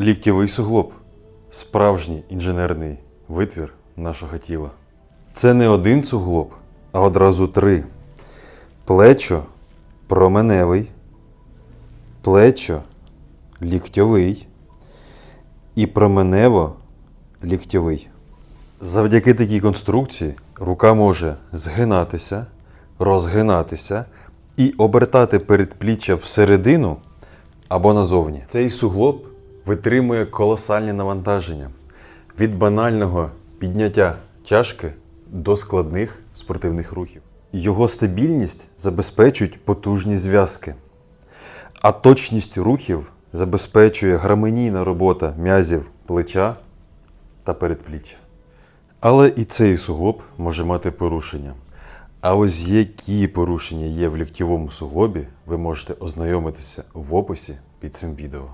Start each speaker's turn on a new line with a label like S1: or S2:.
S1: Ліктєвий суглоб справжній інженерний витвір нашого тіла. Це не один суглоб, а одразу три: плечо променевий, плечо ліктьовий і променево ліктьовий. Завдяки такій конструкції рука може згинатися, розгинатися і обертати передпліччя всередину або назовні. Цей суглоб витримує колосальні навантаження від банального підняття чашки до складних спортивних рухів. Його стабільність забезпечують потужні зв'язки, а точність рухів забезпечує гармонійна робота м'язів плеча та передпліччя. Але і цей суглоб може мати порушення. А ось які порушення є в ліктєвому суглобі, ви можете ознайомитися в описі під цим відео.